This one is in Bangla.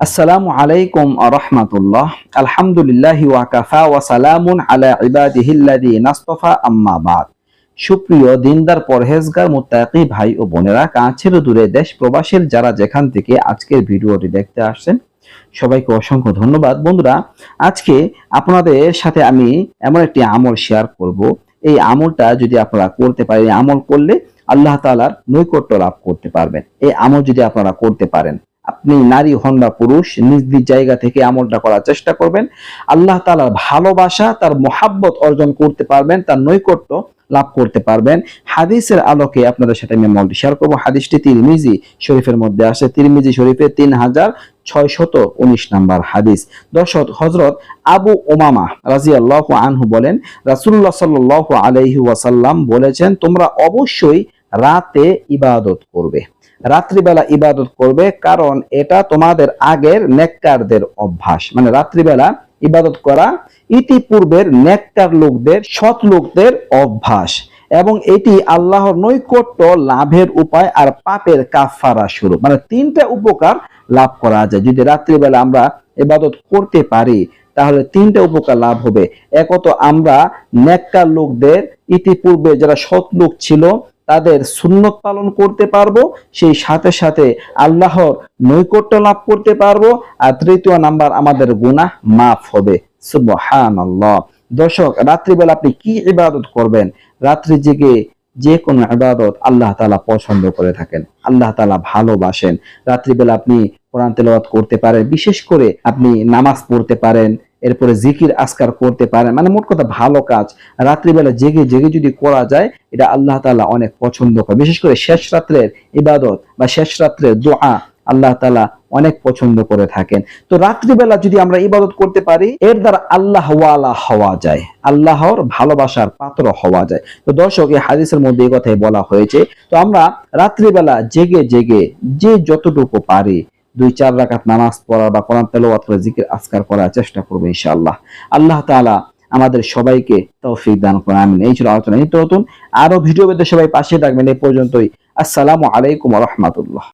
আসসালামু আলাইকুম রহমাতুল্লাহ। আলহামদুলিল্লাহ ওয়াকাফা ওয়া সালামুন আলা ইবাদিহিল্লাযী নাস্তফা আম্মা বাদ। সুপ্রিয় দিনদার, পরহেজগার, মুত্তাকি ভাই ও বোনেরা, কাছের দূরে দেশ প্রবাসের যারা যেখান থেকে আজকের ভিডিওটি দেখতে আসছেন, সবাইকে অসংখ্য ধন্যবাদ। বন্ধুরা, আজকে আপনাদের সাথে আমি এমন একটি আমল শেয়ার করব। এই আমলটা যদি আপনারা করতে পারেন আমল করলে আল্লাহ তাআলার নৈকট্য লাভ করতে পারবেন। এই আমল যদি আপনারা করতে পারেন আপনি নারী হন বা পুরুষ, নিজ নিজ জায়গা থেকে আমলটা করার চেষ্টা করবেন। আল্লাহ তাআলার ভালোবাসা, তার মোহাব্বত অর্জন করতে পারবেন, তার নৈকট্য লাভ করতে পারবেন। হাদিসের আলোকে আপনাদের সাথে আমি আমলটি শেয়ার করব। হাদিসটি তিরমিজি শরীফের মধ্যে আসে তিরমিজি শরীফের তিন হাজার ছয়শত উনিশ নাম্বার হাদিস। দর্শক হজরত আবু ওমামা রাজি আল্লাহ আনহু বলেন রাসুল্লাহ সাল্লাহ আলহি ওয়াসাল্লাম বলেছেন, তোমরা অবশ্যই রাতে ইবাদত করবে। রাত্রিবেলা ইবাদত করবে কারণ এটা তোমাদের আগের নেককারদের অভ্যাস। মানে রাত্রিবেলা ইবাদত করা ইতিপূর্বের নেককার লোকদের, সৎ লোকদের অভ্যাস। এবং এটি আল্লাহর নৈকট্য লাভের উপায় আর পাপের কাফারা শুরু। মানে তিনটা উপকার লাভ করা যায়। যদি রাত্রিবেলা আমরা ইবাদত করতে পারি, তাহলে তিনটা উপকার লাভ হবে। একত আমরা নেককার লোকদের, ইতিপূর্বে যারা সৎ লোক ছিল তাদের সুন্নত পালন করতে পারব, সেই সাথে সাথে আল্লাহর নৈকট্য লাভ করতে পারব। আর তৃতীয় নাম্বার, আমাদের গুনাহ মাফ হবে। দর্শক, রাত্রিবেলা আপনি কি ইবাদত করবেন? রাত্রি জেগে যে কোনো ইবাদত আল্লাহ তালা পছন্দ করে থাকেন, আল্লাহ তালা ভালোবাসেন। রাত্রিবেলা আপনি কোরআন তেলাওয়াত করতে পারেন, বিশেষ করে আপনি নামাজ পড়তে পারেন এরপরে জিকির আসকার করতে পারেন মানে মোট কথা ভালো কাজ। রাত্রিবেলা জেগে জেগে যদি করা যায়, এটা আল্লাহ তাআলা অনেক পছন্দ করে। বিশেষ করে শেষ রাত্রের ইবাদত বা শেষ রাত্রের দোয়া আল্লাহ তাআলা অনেক পছন্দ করে থাকেন। তো রাত্রিবেলা যদি আমরা ইবাদত করতে পারি, এর দ্বারা আল্লাহ ওয়ালা হওয়া যায়। আল্লাহর ভালোবাসার পাত্র হওয়া যায়। তো দর্শক, এই হাদিসের মধ্যে এই কথাই বলা হয়েছে। তো আমরা রাত্রিবেলা জেগে জেগে যে যতটুকু পারি দুই, চার রাকাত নামাজ পড়া বা কোরআন তেলাওয়াত করে জিকির, আজকার করার চেষ্টা করব ইনশাআল্লাহ। আল্লাহ তাআলা আমাদের সবাইকে তৌফিক দান করে আমিন। এই ছিল আলোচনা। নিত্য নতুন আরও ভিডিও পেতে সবাই পাশে থাকবেন। এই পর্যন্তই। আসসালামু আলাইকুম রহমতুল্লাহ।